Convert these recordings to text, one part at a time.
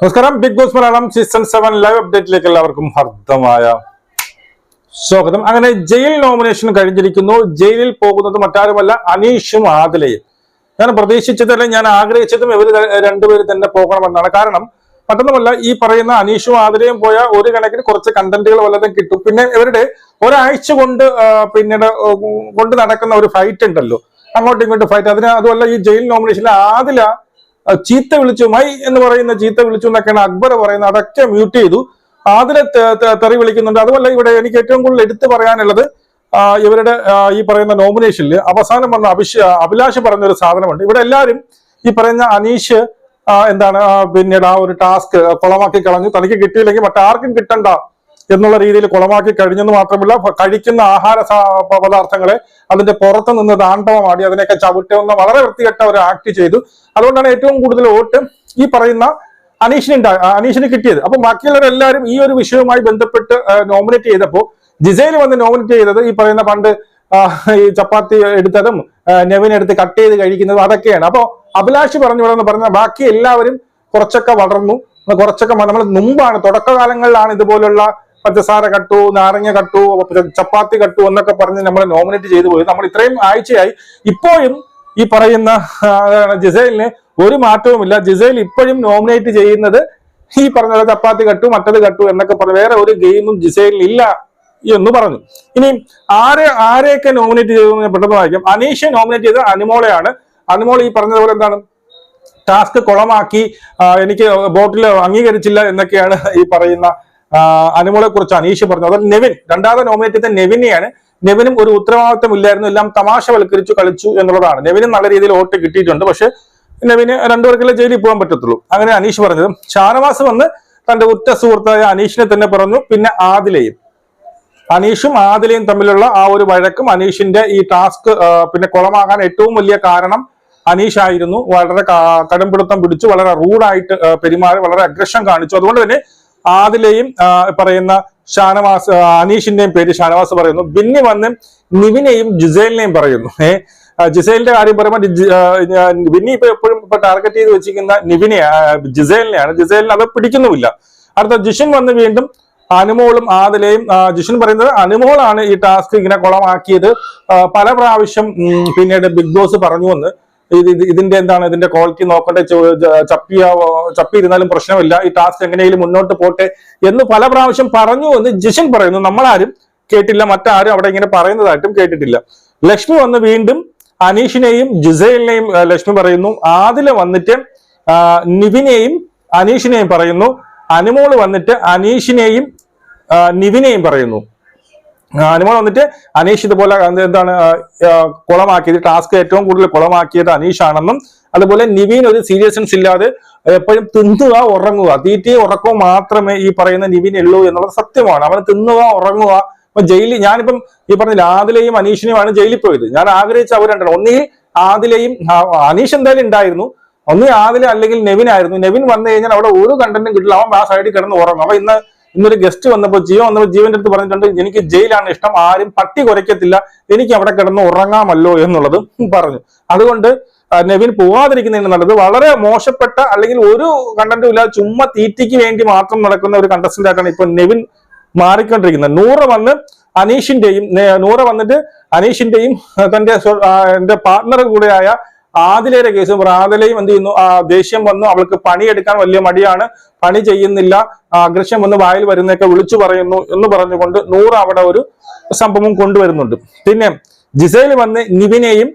നമസ്കാരം. Big boss Malayalam season seven live അപ്ഡേറ്റിലേക്ക് എല്ലാവർക്കും ഹർദ്ദമായ സ്വാഗതം. അങ്ങനെ ജയിൽ നോമിനേഷൻ കഴിഞ്ഞിരിക്കുന്നു. ജയിലിൽ പോകുന്നത് മറ്റാരുമല്ല അനീഷും ആദിലയും. ഞാൻ പ്രതീക്ഷിച്ചതല്ല ഞാൻ ആഗ്രഹിച്ചതും ഇവർ രണ്ടുപേരും തന്നെ പോകണമെന്നാണ്. കാരണം മറ്റൊന്നുമല്ല ഈ പറയുന്ന അനീഷും ആതിരയും പോയ ഒരു കണക്കിന് കുറച്ച് കണ്ടന്റുകൾ വല്ലതും കിട്ടും. പിന്നെ ഇവരുടെ ഒരാഴ്ച കൊണ്ട് പിന്നീട് കൊണ്ട് നടക്കുന്ന ഒരു ഫൈറ്റ് ഉണ്ടല്ലോ. അങ്ങോട്ടും ഇങ്ങോട്ടും ഫൈറ്റ് അതിന് അതുമല്ല ഈ ജയിൽ നോമിനേഷനിൽ ആദില ചീത്ത വിളിച്ചു മൈ എന്ന് പറയുന്ന ചീത്ത വിളിച്ചു എന്നൊക്കെയാണ് അക്ബർ പറയുന്നത്. അതൊക്കെ മ്യൂട്ട് ചെയ്തു. തെ- തെറി വിളിക്കുന്നുണ്ട്. അതുമല്ല ഇവിടെ എനിക്ക് ഏറ്റവും കൂടുതൽ എടുത്തു പറയാനുള്ളത് ഇവരുടെ ഈ പറയുന്ന നോമിനേഷനിൽ അവസാനം വന്ന അഭിഷ അഭിലാഷ് പറഞ്ഞൊരു സാധനമുണ്ട്. ഇവിടെ എല്ലാവരും ഈ പറയുന്ന അനീഷ് എന്താണ് പിന്നീട് ആ ഒരു ടാസ്ക് കുളമാക്കി കളഞ്ഞു. തനിക്ക് കിട്ടിയില്ലെങ്കിൽ മറ്റാർക്കും കിട്ടണ്ട എന്നുള്ള രീതിയിൽ കുളമാക്കി കഴിഞ്ഞെന്ന് മാത്രമല്ല കഴിക്കുന്ന ആഹാര പദാർത്ഥങ്ങളെ അതിന്റെ പുറത്ത് നിന്ന് താണ്ഡവമാടി അതിനെയൊക്കെ ചവിട്ടുന്ന വളരെ വൃത്തികെട്ട ഒരു ആക്ട് ചെയ്തു. അതുകൊണ്ടാണ് ഏറ്റവും കൂടുതൽ വോട്ട് ഈ പറയുന്ന അനീഷിന് അനീഷിന് കിട്ടിയത്. അപ്പൊ ബാക്കിയുള്ളവരെല്ലാവരും ഈ ഒരു വിഷയവുമായി ബന്ധപ്പെട്ട് നോമിനേറ്റ് ചെയ്തപ്പോൾ ജിസയിൽ വന്ന് നോമിനേറ്റ് ചെയ്തത് ഈ പറയുന്ന പണ്ട് ഈ ചപ്പാത്തി എടുത്തതും നെവിനെടുത്ത് കട്ട് ചെയ്ത് കഴിക്കുന്നതും അതൊക്കെയാണ്. അപ്പോൾ അഭിലാഷ് പറഞ്ഞു വിടുന്ന പറഞ്ഞ ബാക്കി എല്ലാവരും കുറച്ചൊക്കെ വളർന്നു. കുറച്ചൊക്കെ നമ്മൾ മുമ്പാണ്. തുടക്കകാലങ്ങളിലാണ് ഇതുപോലുള്ള പഞ്ചസാര കട്ടു നാരങ്ങ കട്ടു ചപ്പാത്തി കട്ടു എന്നൊക്കെ പറഞ്ഞ് നമ്മൾ നോമിനേറ്റ് ചെയ്തു പോയി. നമ്മൾ ഇത്രയും ആഴ്ചയായി. ഇപ്പോഴും ഈ പറയുന്ന ജിസൈലിന് ഒരു മാറ്റവുമില്ല. ജിസൈൽ ഇപ്പോഴും നോമിനേറ്റ് ചെയ്യുന്നത് ഈ പറഞ്ഞ ചപ്പാത്തി കട്ടു മറ്റത് കട്ടു എന്നൊക്കെ പറഞ്ഞ് വേറെ ഒരു ഗെയിമും ജിസൈലിന് ഇല്ല എന്ന് പറഞ്ഞു. ഇനി ആരെ ആരെയൊക്കെ നോമിനേറ്റ് ചെയ്തു ഞാൻ പെട്ടെന്ന് വായിക്കാം. അനീഷ് നോമിനേറ്റ് ചെയ്ത അനുമോളെയാണ്. അനുമോൾ ഈ പറഞ്ഞതുപോലെ എന്താണ്? ടാസ്ക് കുളമാക്കി എനിക്ക് ബോട്ടിൽ അംഗീകരിച്ചില്ല എന്നൊക്കെയാണ് ഈ പറയുന്ന അനുമോളെ കുറിച്ചാണ്. ഈശു പറഞ്ഞത് അതിൽ നെവിൻ രണ്ടാമത്തെ നോമിനേറ്റ് നെവിനെയാണ്. നെവിനും ഒരു ഉത്തരവാദിത്വം ഇല്ലായിരുന്നു. എല്ലാം തമാശവൽക്കരിച്ചു കളിച്ചു എന്നുള്ളതാണ്. നെവിനും നല്ല രീതിയിൽ വോട്ട് കിട്ടിയിട്ടുണ്ട്. പക്ഷെ നെവിന് രണ്ടുപേർക്കല്ലേ ജയിലിൽ പോകാൻ പറ്റത്തുള്ളൂ. അങ്ങനെ അനീഷ് പറഞ്ഞത്. ഷാനവാസ് വന്ന് തന്റെ ഉറ്റ സുഹൃത്തായ അനീഷിനെ തന്നെ പറഞ്ഞു. പിന്നെ ആദിലയും. അനീഷും ആദിലയും തമ്മിലുള്ള ആ ഒരു വഴക്കും അനീഷിന്റെ ഈ ടാസ്ക് പിന്നെ കുളമാകാൻ ഏറ്റവും വലിയ കാരണം അനീഷ് ആയിരുന്നു വളരെ കടുംപിടുത്തം പിടിച്ചു. വളരെ റൂഡായിട്ട് പെരുമാറി വളരെ അഗ്രഷൻ കാണിച്ചു. അതുകൊണ്ട് തന്നെ ആദിലയും പറയുന്ന ഷാനവാസ് അനീഷിന്റെയും പേര് ഷാനവാസ് പറയുന്നു. ബിന്നി വന്ന് നിവിനെയും ജുസേലിനെയും പറയുന്നു. ഏ ആ, ജിസേലിന്റെ കാര്യം പറയുമ്പോൾ ബിന്നി ഇപ്പൊ എപ്പോഴും ഇപ്പൊ ടാർഗറ്റ് ചെയ്ത് വെച്ചിരിക്കുന്ന നിവിനെ ജിസേലിനെയാണ്. ജിസേലിനെ അത് പിടിക്കുന്നുമില്ല. അടുത്ത ജിഷൻ വന്ന് വീണ്ടും അനുമോളും ആദിലയും ജിഷൻ പറയുന്നത് അനുമോളാണ് ഈ ടാസ്ക് ഇങ്ങനെ കുളമാക്കിയത്. പല പ്രാവശ്യം പിന്നീട് ബിഗ് ബോസ് പറഞ്ഞു എന്ന്. ഇത് ഇത് ഇതിന്റെ എന്താണ്? ഇതിന്റെ ക്വാളിറ്റി നോക്കട്ടെ ചപ്പിയ ചപ്പി ഇരുന്നാലും പ്രശ്നമില്ല. ഈ ടാസ്ക് എങ്ങനെയെങ്കിലും മുന്നോട്ട് പോട്ടെ എന്ന് പല പ്രാവശ്യം പറഞ്ഞു എന്ന് ജിഷൻ പറയുന്നു. നമ്മളാരും കേട്ടില്ല. മറ്റാരും അവിടെ ഇങ്ങനെ പറയുന്നതായിട്ടും കേട്ടിട്ടില്ല. ലക്ഷ്മി വന്ന് വീണ്ടും അനീഷിനെയും ജിസൈലിനെയും ലക്ഷ്മി പറയുന്നു. ആദില വന്നിട്ട് നിവിനെയും അനീഷിനെയും പറയുന്നു. അനുമോൾ വന്നിട്ട് അനീഷിനെയും നിവിനെയും പറയുന്നു. അനുമോൾ വന്നിട്ട് അനീഷ് ഇതുപോലെ എന്താണ് കുളമാക്കിയത് ടാസ്ക് ഏറ്റവും കൂടുതൽ കുളമാക്കിയത് അനീഷാണെന്നും അതുപോലെ നിവീൻ ഒരു സീരിയസ്നെസ് ഇല്ലാതെ എപ്പോഴും തിന്നുക ഉറങ്ങുക. തീറ്റയും ഉറക്കവും മാത്രമേ ഈ പറയുന്ന നിവീൻ ഉള്ളൂ എന്നുള്ളത് സത്യമാണ്. അവന് തിന്നുക ഉറങ്ങുക ഇപ്പൊ ജയിലിൽ ഞാനിപ്പം ഈ പറഞ്ഞ ആദിലെയും അനീഷിനെയുമാണ് ജയിലിൽ പോയത്. ഞാൻ ആഗ്രഹിച്ച അവർ രണ്ടാണ്. ഒന്നുകിൽ ആദിലെയും അനീഷ് എന്തായാലും ഉണ്ടായിരുന്നു. ഒന്ന് ആദില അല്ലെങ്കിൽ നെവിൻ ആയിരുന്നു നെവിൻ വന്നു കഴിഞ്ഞാൽ അവിടെ ഒരു കണ്ടന്റും കിട്ടില്ല. അവൻ ആ സൈഡിൽ കിടന്ന് ഉറങ്ങും. അവ ഇന്ന് ഇന്നൊരു ഗസ്റ്റ് വന്നപ്പോൾ ജിയോ വന്നപ്പോൾ ജീവന്റെ അടുത്ത് പറഞ്ഞിട്ടുണ്ട് എനിക്ക് ജയിലാണ് ഇഷ്ടം ആരും പട്ടി കുറയ്ക്കത്തില്ല എനിക്ക് അവിടെ കിടന്ന് ഉറങ്ങാമല്ലോ എന്നുള്ളത് പറഞ്ഞു. അതുകൊണ്ട് നെവിൻ പോവാതിരിക്കുന്നതിന് നല്ലത് വളരെ മോശപ്പെട്ട അല്ലെങ്കിൽ ഒരു കണ്ടന്റും ഇല്ലാതെ ചുമ്മാ തീറ്റയ്ക്ക് വേണ്ടി മാത്രം നടക്കുന്ന ഒരു കണ്ടസ്റ്റന്റ് ആയിട്ടാണ് ഇപ്പൊ നെവിൻ മാറിക്കൊണ്ടിരിക്കുന്നത്. നൂറ് വന്ന് അനീഷിന്റെയും നൂറ് വന്നിട്ട് അനീഷിന്റെയും തന്റെ എന്റെ പാർട്ണർ കൂടെയായ ആദിലയുടെ കേസ് ആദിലയും എന്ത് ചെയ്യുന്നു? ദേഷ്യം വന്നു. അവൾക്ക് പണിയെടുക്കാൻ വലിയ മടിയാണ്. പണി ചെയ്യുന്നില്ല. അഗ്രഷം വന്ന് വായിൽ വരുന്നൊക്കെ വിളിച്ചു പറയുന്നു എന്ന് പറഞ്ഞുകൊണ്ട് നൂറ് അവിടെ ഒരു സംഭവം കൊണ്ടുവരുന്നുണ്ട്. പിന്നെ ജിസൈൽ വന്ന് നിവിനെയും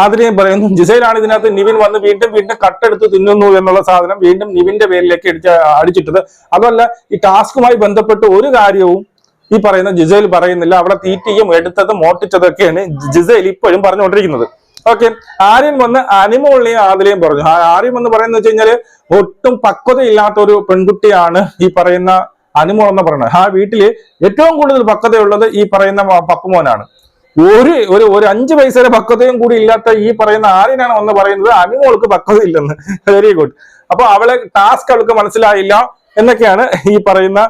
ആതിരയും പറയുന്നു ജിസൈലാണ് ഇതിനകത്ത് നിവിൻ വന്ന് വീണ്ടും വീണ്ടും കട്ടെടുത്ത് തിന്നുന്നു എന്നുള്ള സാധനം വീണ്ടും നിവിന്റെ പേരിലേക്ക് അടിച്ച അടിച്ചിട്ടത്. അതല്ല ഈ ടാസ്കുമായി ബന്ധപ്പെട്ട് ഒരു കാര്യവും ഈ പറയുന്ന ജിസൈൽ പറയുന്നില്ല. അവിടെ തീറ്റയും എടുത്തതും മോട്ടിച്ചതൊക്കെയാണ് ജിസൈൽ ഇപ്പോഴും പറഞ്ഞുകൊണ്ടിരിക്കുന്നത്. ഓക്കെ ആര്യം വന്ന് അനിമോളിനെയും ആദിലെയും പറഞ്ഞു. ആര്യം വന്ന് പറയുന്നത് വെച്ച് കഴിഞ്ഞാൽ ഒട്ടും പക്വതയില്ലാത്ത ഒരു പെൺകുട്ടിയാണ് ഈ പറയുന്ന അനിമോൾ എന്ന് പറയുന്നത്. ആ വീട്ടിൽ ഏറ്റവും കൂടുതൽ പക്വതയുള്ളത് ഈ പറയുന്ന പപ്പുമോനാണ്. ഒരു ഒരു ഒരു അഞ്ച് പൈസയുടെ പക്വതയും കൂടി ഇല്ലാത്ത ഈ പറയുന്ന ആര്യനാണ് വന്ന് പറയുന്നത് അനുമോൾക്ക് പക്വത ഇല്ലെന്ന് വെരി ഗുഡ് അപ്പൊ അവളെ ടാസ്ക് അവൾക്ക് മനസ്സിലായില്ല എന്നൊക്കെയാണ് ഈ പറയുന്ന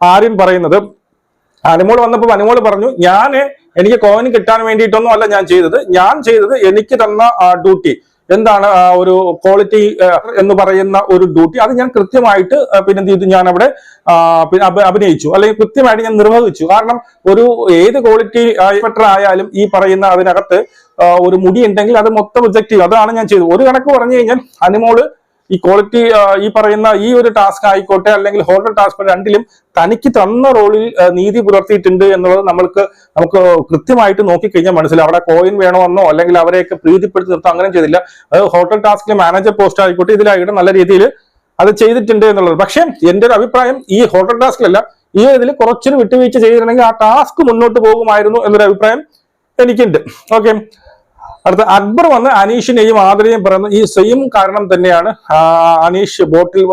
ആര്യൻ പറയുന്നത്. അനിമോൾ വന്നപ്പോൾ അനിമോൾ പറഞ്ഞു ഞാൻ എനിക്ക് കോയിൻ കിട്ടാൻ വേണ്ടിയിട്ടൊന്നും അല്ല ഞാൻ ചെയ്തത്. ഞാൻ ചെയ്തത് എനിക്ക് തന്ന ഡ്യൂട്ടി എന്താണ് ഒരു ക്വാളിറ്റി എന്ന് പറയുന്ന ഒരു ഡ്യൂട്ടി അത് ഞാൻ കൃത്യമായിട്ട് പിന്നെ എന്ത് ചെയ്തു? ഞാൻ അവിടെ അഭിനയിച്ചു. അല്ലെങ്കിൽ കൃത്യമായിട്ട് ഞാൻ നിർവഹിച്ചു. കാരണം ഒരു ഏത് ക്വാളിറ്റി ഇൻസ്പെക്ടർ ആയാലും ഈ പറയുന്ന അതിനകത്ത് ഒരു മുടി ഉണ്ടെങ്കിൽ അത് മൊത്തം റിജക്ട് ചെയ്യും അതാണ് ഞാൻ ചെയ്തത്. ഒരു കണക്ക് പറഞ്ഞു കഴിഞ്ഞാൽ അനുമോൾ ഈ ക്വാളിറ്റി ഈ പറയുന്ന ഈ ഒരു ടാസ്ക് ആയിക്കോട്ടെ അല്ലെങ്കിൽ ഹോട്ടൽ ടാസ്ക് രണ്ടിലും തനിക്ക് തന്ന റോളിൽ നീതി പുലർത്തിയിട്ടുണ്ട് എന്നുള്ളത് നമ്മൾക്ക് നമുക്ക് കൃത്യമായിട്ട് നോക്കിക്കഴിഞ്ഞാൽ മനസ്സിലാവും. അവിടെ കോയിൻ വേണമെന്നോ അല്ലെങ്കിൽ അവരെയൊക്കെ പ്രീതിപ്പെടുത്തി നിർത്തോ അങ്ങനെ ചെയ്തില്ല. അത് ഹോട്ടൽ ടാസ്കിലെ മാനേജർ പോസ്റ്റ് ആയിക്കോട്ടെ ഇതിലായിട്ട് നല്ല രീതിയിൽ അത് ചെയ്തിട്ടുണ്ട് എന്നുള്ളത്. പക്ഷേ എന്റെ ഒരു അഭിപ്രായം ഈ ഹോട്ടൽ ടാസ്കിലല്ല ഈ ഇതിൽ കുറച്ചൊരു വിട്ടുവീഴ്ച ചെയ്തിരുന്നെങ്കിൽ ആ ടാസ്ക് മുന്നോട്ട് പോകുമായിരുന്നു എന്നൊരു അഭിപ്രായം എനിക്കുണ്ട്. ഓക്കെ അടുത്ത അക്ബർ വന്ന് അനീഷിനെയും ആദരയും പറയുന്നു. ഈ സെയിം കാരണം തന്നെയാണ് അനീഷ് ബോട്ടിൽ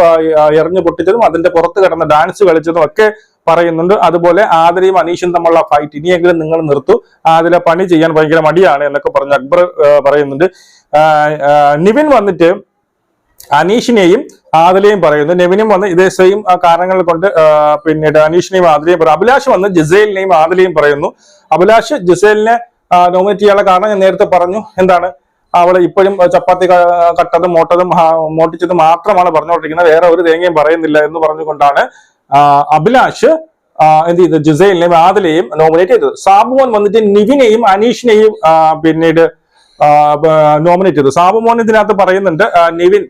എറിഞ്ഞു പൊട്ടിച്ചതും അതിന്റെ പുറത്ത് കിടന്ന് ഡാൻസ് കളിച്ചതും ഒക്കെ പറയുന്നുണ്ട്. അതുപോലെ ആദരയും അനീഷും തമ്മിലുള്ള ഫൈറ്റ് ഇനിയെങ്കിലും നിങ്ങൾ നിർത്തു. അതിലെ പണി ചെയ്യാൻ ഭയങ്കര മടിയാണ് എന്നൊക്കെ പറഞ്ഞ് അക്ബർ പറയുന്നുണ്ട്. നിവിൻ വന്നിട്ട് അനീഷിനെയും ആദിലെയും പറയുന്നു. നെവിനും വന്ന് ഇതേ സെയിം കാരണങ്ങൾ കൊണ്ട് പിന്നീട് അനീഷിനെയും ആദിലെയും പറയും അഭിലാഷ് വന്ന് ജിസേലിനെയും ആദിലെയും പറയുന്നു. അഭിലാഷ് ജിസേലിനെ നോമിനേറ്റ് ചെയ്യാനുള്ള കാരണം ഞാൻ നേരത്തെ പറഞ്ഞു. എന്താണ്? അവൾ ഇപ്പോഴും ചപ്പാത്തി കട്ടതും മോട്ടതും മോട്ടിച്ചതും മാത്രമാണ് പറഞ്ഞുകൊണ്ടിരിക്കുന്നത്. വേറെ ഒരു തേങ്ങയും പറയുന്നില്ല എന്ന് പറഞ്ഞുകൊണ്ടാണ് അഭിലാഷ് എന്ത് ചെയ്തത് ജുസൈലിനെയും ആദിലെയും നോമിനേറ്റ് ചെയ്തത്. സാബുമോൻ വന്നിട്ട് നിവിനെയും അനീഷിനെയും പിന്നീട് നോമിനേറ്റ് ചെയ്തു. സാബുമോൻ ഇതിനകത്ത് പറയുന്നുണ്ട് നിവിൻ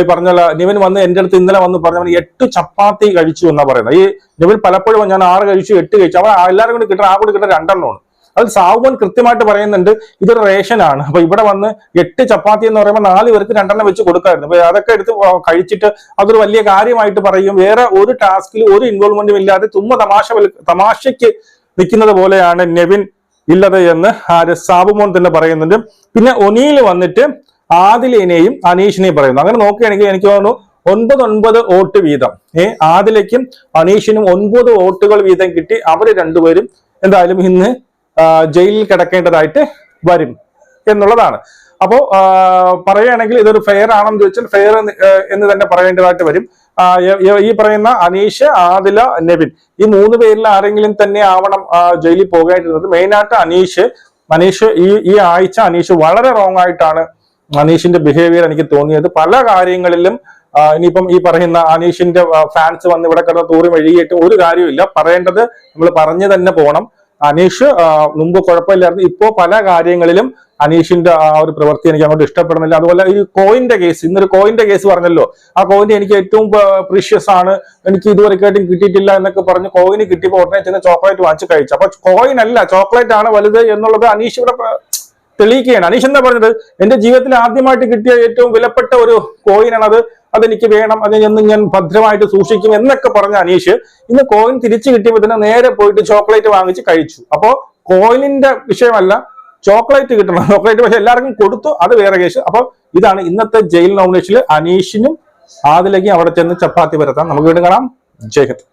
ഈ പറഞ്ഞ നിവിൻ വന്ന് എന്റെ അടുത്ത് ഇന്നലെ വന്ന് പറഞ്ഞ എട്ട് ചപ്പാത്തി കഴിച്ചു എന്നാ പറയുന്നത്. ഈ നിവിൻ പലപ്പോഴും ഞാൻ ആറ് കഴിച്ചു എട്ട് കഴിച്ചു. അവൻ എല്ലാവരും കൂടി കിട്ടണം ആ കൂടി കിട്ടുന്ന രണ്ടെണ്ണമാണ്. അത് സാവുമോൻ കൃത്യമായിട്ട് പറയുന്നുണ്ട് ഇതൊരു റേഷനാണ് അപ്പൊ ഇവിടെ വന്ന് എട്ട് ചപ്പാത്തി എന്ന് പറയുമ്പോൾ നാല് പേർക്ക് രണ്ടെണ്ണം വെച്ച് കൊടുക്കായിരുന്നു. അപ്പൊ അതൊക്കെ എടുത്ത് കഴിച്ചിട്ട് അതൊരു വലിയ കാര്യമായിട്ട് പറയും. വേറെ ഒരു ടാസ്കിൽ ഒരു ഇൻവോൾവ്മെന്റും ഇല്ലാതെ തുമ്മ തമാശ തമാശയ്ക്ക് നിൽക്കുന്നത് പോലെയാണ് നെവിൻ ഇല്ലത് എന്ന് ആര് സാബുമോൻ തന്നെ പറയുന്നുണ്ട്. പിന്നെ ഒനിയിൽ വന്നിട്ട് ആദിലിനെയും അനീഷിനെയും പറയുന്നു. അങ്ങനെ നോക്കുകയാണെങ്കിൽ എനിക്ക് തോന്നുന്നു ഒൻപത് ഒൻപത് വോട്ട് വീതം. ഏ ആദിലയ്ക്കും അനീഷിനും ഒൻപത് വോട്ടുകൾ വീതം കിട്ടി. അവർ രണ്ടുപേരും എന്തായാലും ഇന്ന് ജയിലിൽ കിടക്കേണ്ടതായിട്ട് വരും എന്നുള്ളതാണ്. അപ്പോ ആ, പറയുകയാണെങ്കിൽ ഇതൊരു ഫെയർ ആണെന്ന് ചോദിച്ചാൽ ഫെയർ എന്ന് തന്നെ പറയേണ്ടതായിട്ട് വരും. ഈ പറയുന്ന അനീഷ് ആദില നെവിൻ ഈ മൂന്ന് പേരിൽ ആരെങ്കിലും തന്നെ ആവണം ജയിലിൽ ജയിലിൽ പോകാതിരുന്നത് മെയിനായിട്ട് അനീഷ് അനീഷ് ഈ ഈ ആഴ്ച അനീഷ് വളരെ റോങ് ആയിട്ടാണ് അനീഷിന്റെ ബിഹേവിയർ എനിക്ക് തോന്നിയത്. പല കാര്യങ്ങളിലും ഇനിയിപ്പം ഈ പറയുന്ന അനീഷിന്റെ ഫാൻസ് വന്ന് ഇവിടെ കിടന്ന് തൂറി മെഴുകിയിട്ട് ഒരു കാര്യമില്ല പറയേണ്ടത് നമ്മൾ പറഞ്ഞു തന്നെ പോകണം. അനീഷ് മുമ്പ് കുഴപ്പമില്ലായിരുന്നു. ഇപ്പോ പല കാര്യങ്ങളിലും അനീഷിന്റെ ആ ഒരു പ്രവൃത്തി എനിക്ക് അങ്ങോട്ട് ഇഷ്ടപ്പെടുന്നില്ല. അതുപോലെ ഈ കോയിന്റെ കേസ് ഇന്നൊരു കോയിന്റെ കേസ് പറഞ്ഞല്ലോ. ആ കോയിൻ എനിക്ക് ഏറ്റവും പ്രീഷ്യസ് ആണ്. എനിക്ക് ഇതുവരെക്കായിട്ടും കിട്ടിയിട്ടില്ല എന്നൊക്കെ പറഞ്ഞ് കോയിന് കിട്ടിയപ്പോൾ ഉടനെ ചെന്ന് ചോക്ലേറ്റ് വാങ്ങിച്ച് കഴിച്ചു. അപ്പൊ കോയിൻ അല്ല ചോക്ലേറ്റ് ആണ് വലുത് എന്നുള്ളത് അനീഷ് ഇവിടെ തെളിയിക്കുകയാണ്. അനീഷ് എന്താ പറഞ്ഞത്? എന്റെ ജീവിതത്തിൽ ആദ്യമായിട്ട് കിട്ടിയ ഏറ്റവും വിലപ്പെട്ട ഒരു കോയിനാണ് അത് അതെനിക്ക് വേണം അതിനൊന്നും ഞാൻ ഭദ്രമായിട്ട് സൂക്ഷിക്കും എന്നൊക്കെ പറഞ്ഞ അനീഷ് ഇന്ന് കോയിൻ തിരിച്ചു കിട്ടിയപ്പോൾ തന്നെ നേരെ പോയിട്ട് ചോക്ലേറ്റ് വാങ്ങിച്ച് കഴിച്ചു. അപ്പോൾ കോയിനിന്റെ വിഷയമല്ല ചോക്ലേറ്റ് കിട്ടണം. ചോക്ലേറ്റ് പക്ഷെ എല്ലാവർക്കും കൊടുത്തു അത് വേറെ കേസ് അപ്പോൾ ഇതാണ് ഇന്നത്തെ ജയിൽ നോമിനേഷനിൽ അനീഷിനും ആദിലേക്കും അവിടെ ചെന്ന് ചപ്പാത്തി പരത്താം. നമുക്ക് വീണ്ടും കാണാം. ജയ് ഹിന്ദ്.